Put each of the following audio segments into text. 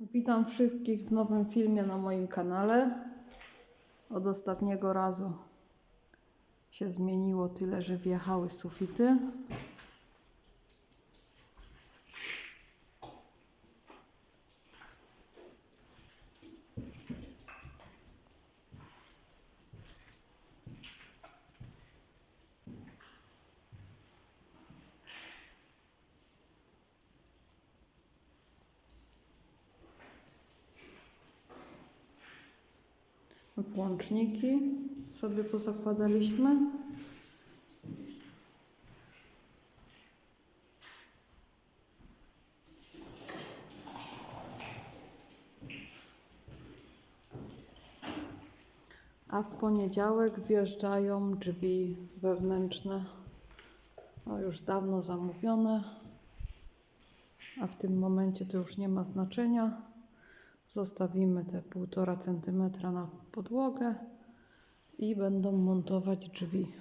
Witam wszystkich w nowym filmie na moim kanale. Od ostatniego razu się zmieniło tyle, że wjechały sufity. Włączniki sobie pozakładaliśmy. A w poniedziałek wjeżdżają drzwi wewnętrzne. No już dawno zamówione. A w tym momencie to już nie ma znaczenia. Zostawimy te 1,5 cm na podłogę i będą montować drzwi.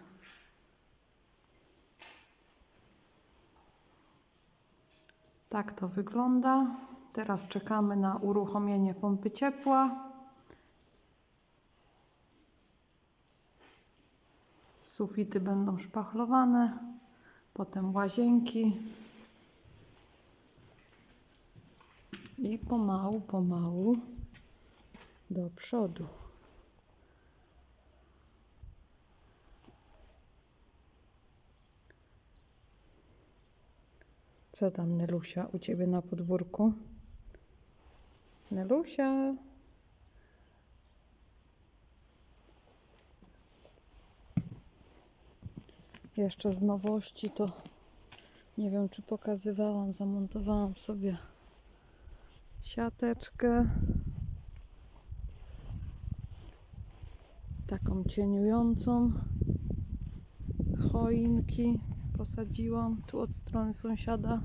Tak to wygląda. Teraz czekamy na uruchomienie pompy ciepła. Sufity będą szpachlowane, potem łazienki. I pomału, pomału do przodu. Co tam, Nelusia, u ciebie na podwórku? Nelusia. Jeszcze z nowości to nie wiem, czy pokazywałam, zamontowałam sobie siateczkę. Taką cieniującą. Choinki posadziłam tu od strony sąsiada.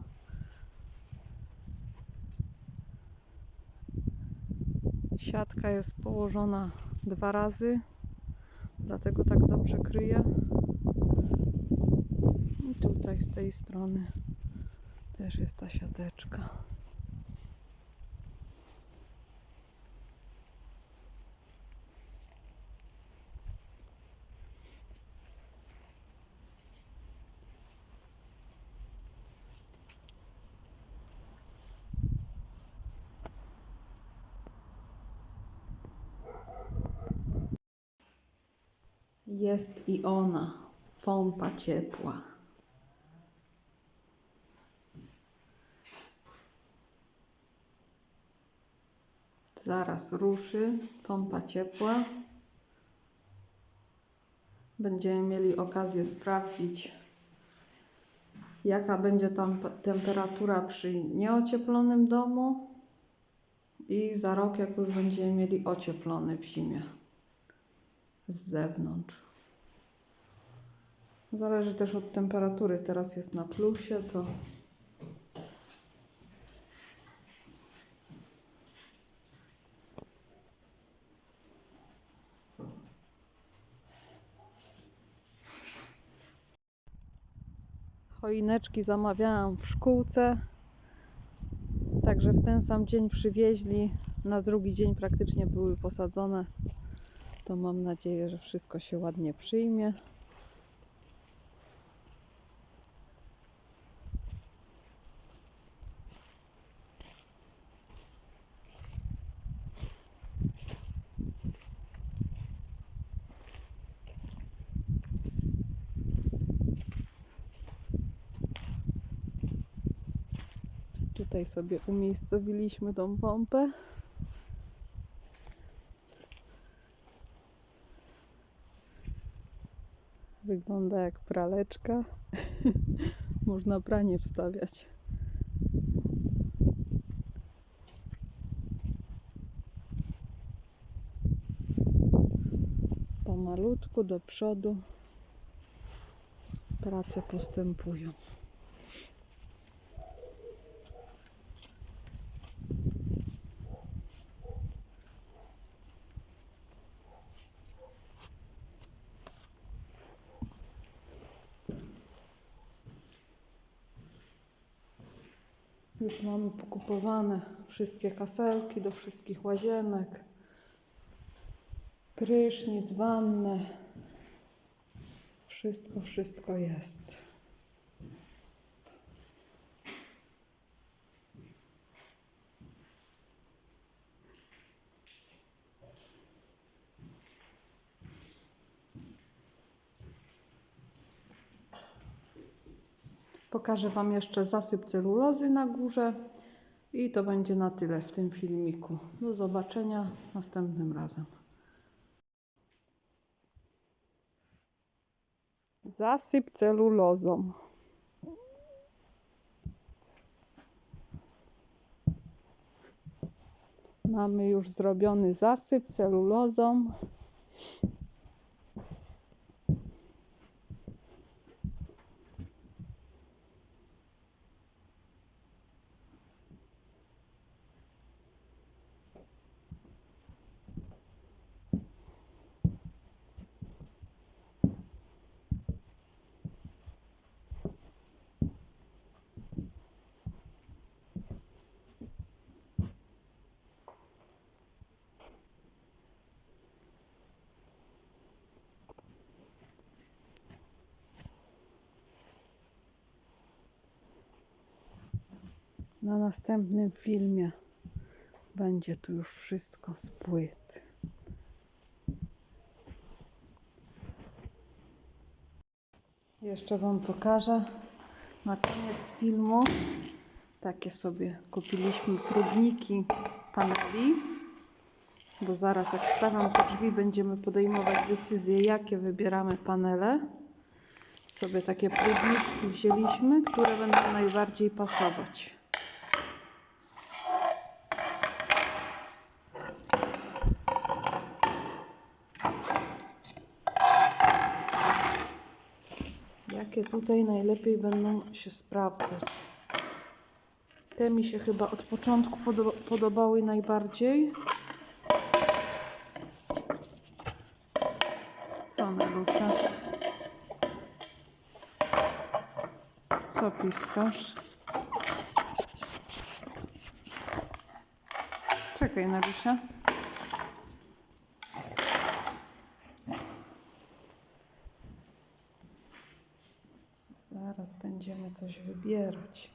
Siatka jest położona dwa razy dlatego tak dobrze kryje. I tutaj z tej strony też jest ta siateczka Jest i ona, pompa ciepła. Zaraz ruszy pompa ciepła. Będziemy mieli okazję sprawdzić, jaka będzie tam pe- temperatura przy nieocieplonym domu i za rok, jak już będziemy mieli ocieplony w zimie z zewnątrz. Zależy też od temperatury. Teraz jest na plusie, to choineczki zamawiałam w szkółce. Także w ten sam dzień przywieźli. Na drugi dzień praktycznie były posadzone to mam nadzieję, że wszystko się ładnie przyjmie. Tutaj sobie umiejscowiliśmy tą pompę. Wygląda jak praleczka. Można pranie wstawiać. Pomalutku do przodu prace postępują. Już mamy pokupowane wszystkie kafelki do wszystkich łazienek. Prysznic, wannę. Wszystko, wszystko jest. Pokażę Wam jeszcze zasyp celulozy na górze i to będzie na tyle w tym filmiku. Do zobaczenia następnym razem. Zasyp celulozą. Mamy już zrobiony zasyp celulozą. Na następnym filmie będzie tu już wszystko z płyt. Jeszcze Wam pokażę na koniec filmu. Takie sobie kupiliśmy próbniki paneli. Bo zaraz jak wstawiam te drzwi będziemy podejmować decyzję jakie wybieramy panele. Sobie takie próbniczki wzięliśmy, które będą najbardziej pasować. Jakie tutaj najlepiej będą się sprawdzać. Te mi się chyba od początku podo- podobały najbardziej. Co Nelusia? Co piskasz? Czekaj Nelusia. Zaraz będziemy coś wybierać.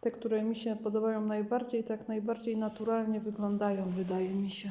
Te, które mi się podobają najbardziej, tak najbardziej naturalnie wyglądają, wydaje mi się.